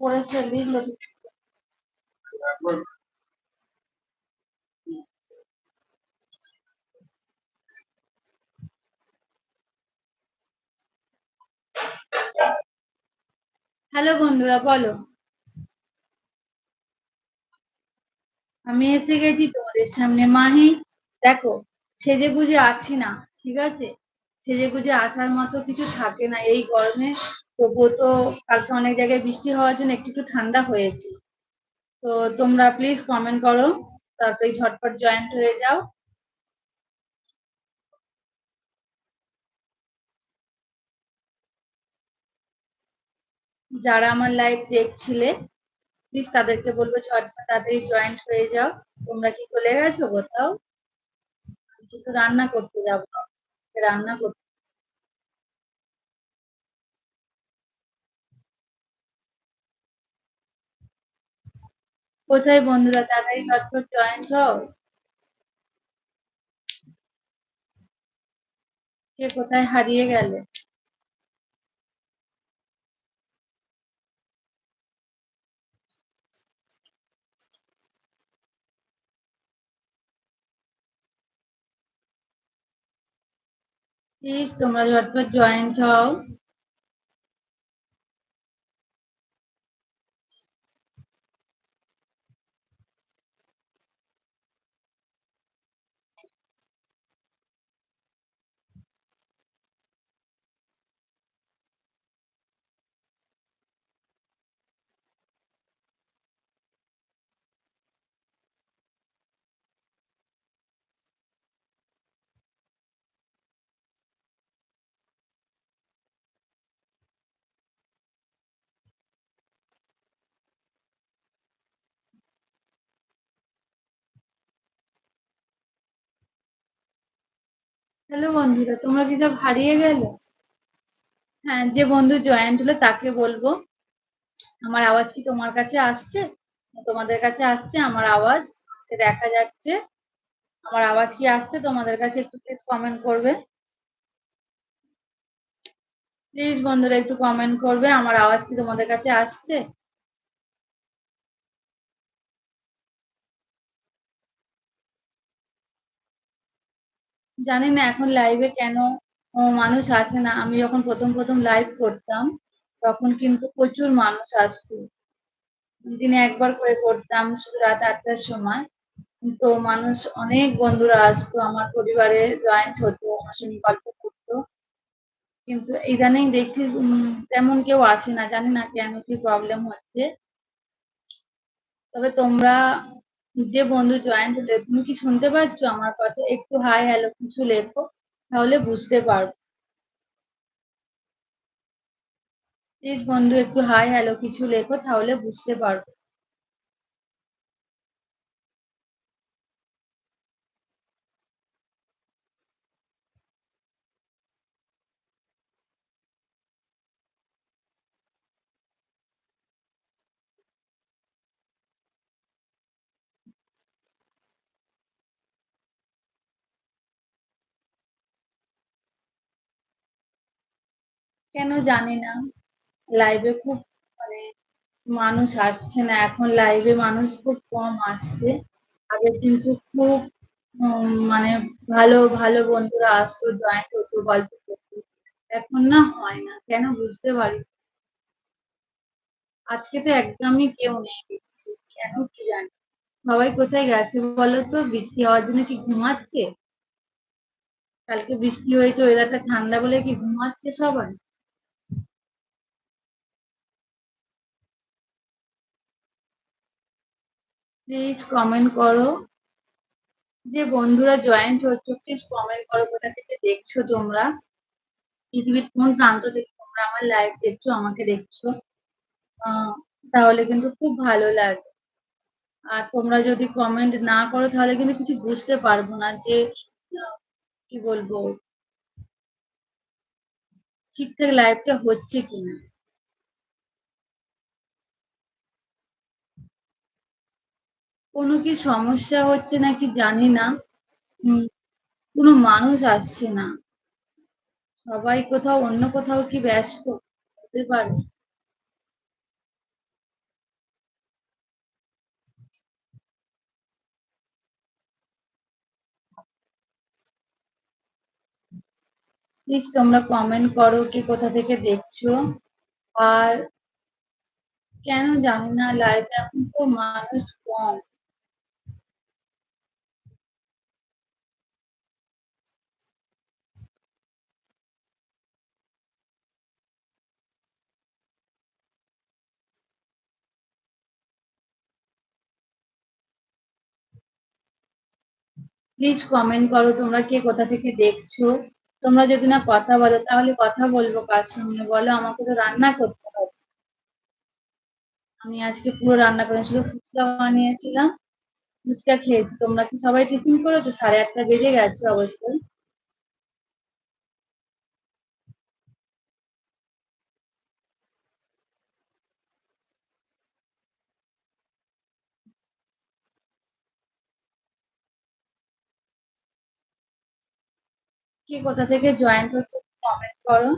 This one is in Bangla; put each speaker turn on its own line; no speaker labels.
পড়েছে হ্যালো বন্ধুরা, বলো। আমি এসে গেছি তোমাদের সামনে। মাহি, দেখো সেজে গুজে আসি না, ঠিক আছে? সেজে গুজে আসার মতো কিছু থাকে না এই গরমে। তবুও তো কালকে অনেক জায়গায় বৃষ্টি হওয়ার জন্য একটু একটু ঠান্ডা হয়েছে। তো তোমরা প্লিজ কমেন্ট করো তারপরে ঝটপট জয়েন্ট হয়ে যাও। যারা আমার লাইভ দেখছিলে প্লিজ তাদেরকে বলব ঝটপট তাড়াতাড়ি জয়েন্ট হয়ে যাও। তোমরা কি চলে গেছো কোথাও? তো রান্না করতে যাব। রান্না করতে কোথায় বন্ধুরা? তাড়াতাড়ি ঝটপট জয়েন্ট হও। কে কোথায় হারিয়ে গেলে? প্লিজ তোমরা ঝটপট জয়েন্ট হও। হ্যালো বন্ধুরা, তোমরা কি সব হারিয়ে গেলে? হ্যাঁ যে বন্ধু জয়েন্ট হলো তাকে বলব। আমার আওয়াজ কি তোমার কাছে আসছে? তোমাদের কাছে আসছে আমার আওয়াজ? দেখা যাচ্ছে। আমার আওয়াজ কি আসছে? তোমাদের কাছে একটু প্লিজ কমেন্ট করবে। প্লিজ বন্ধুরা, একটু কমেন্ট করবে। আমার আওয়াজ কি তোমাদের কাছে আসছে? জানি না এখন লাইভে কেন মানুষ আসে না। আমি যখন প্রথম প্রথম লাইভ করতাম, তখন কিন্তু প্রচুর মানুষ আসতো। দিনে একবার করে করতাম, শুধু রাত আটটার সময়। তো মানুষ, অনেক বন্ধুরা আসতো, আমার পরিবারে জয়েন্ট হতো, আমার সঙ্গে গল্প করতো। কিন্তু ইদানিং দেখছি তেমন কেউ আসে না। জানি না কেন কি প্রবলেম হচ্ছে। তবে তোমরা যে বন্ধু জয়েন্ট হলে তুমি কি শুনতে পাচ্ছ আমার কথা? একটু হাই হ্যালো কিছু লেখো, তাহলে বুঝতে পারব। প্লিজ বন্ধু, একটু হাই হ্যালো কিছু লেখো, তাহলে বুঝতে পারব। কেন জানি না। লাইভে খুব মানে মানুষ আসছে না। এখন লাইভে মানুষ খুব কম আসছে। আগে কিন্তু খুব মানে ভালো ভালো বন্ধুরা আসতো জয়েন্ট হতো গল্প করতো। এখন না হয় না। কেন বুঝতে পারি আজকে তো একদমই কেউ নেই দেখছি। কেন কি জানি। সবাই কোথায় গেছে বলো তো? বৃষ্টি হওয়ার জন্য কি ঘুমাচ্ছে? কালকে বৃষ্টি হয়েছে ওয়েদারটা ঠান্ডা বলে কি ঘুমাচ্ছে সবাই? প্লিজ কমেন্ট করো। যে বন্ধুরা জয়েন্ট হচ্ছে প্লিজ কমেন্ট করো কোথা থেকে দেখছ তোমরা। পৃথিবীর কোন প্রান্ত থেকে তোমরা আমার লাইভ দেখছ, আমাকে দেখছ। তাহলে কিন্তু খুব ভালো লাগে। আর তোমরা যদি কমেন্ট না করো, তাহলে কিন্তু কিছু বুঝতে পারব না যে, কি বলব, ঠিকঠাক লাইভটা হচ্ছে কিনা। কোনো কি সমস্যা হচ্ছে নাকি জানি না। কোনো মানুষ আসছে না। সবাই কোথাও, অন্য কোথাও কি ব্যস্ত? হতে পারে। প্লিজ তোমরা কমেন্ট করো কে কোথা থেকে দেখছ। আর কেন জানি না লাইভে এখন তো মানুষ কম। প্লিজ কমেন্ট করো তোমরা কে কোথা থেকে দেখছ। তোমরা যদি না কথা বলো, তাহলে কথা বলব কার সঙ্গে? বলো, আমাকে তো রান্না করতে হবে। আমি আজকে পুরো রান্না করে শুধু ফুচকা বানিয়েছিলাম। ফুচকা খেয়েছি। তোমরা কি সবাই টিফিন করেছ? সাড়ে আটটা বেজে গেছে অবশ্যই। কে কোথা থেকে জয়েন হচ্ছে কমেন্ট করো।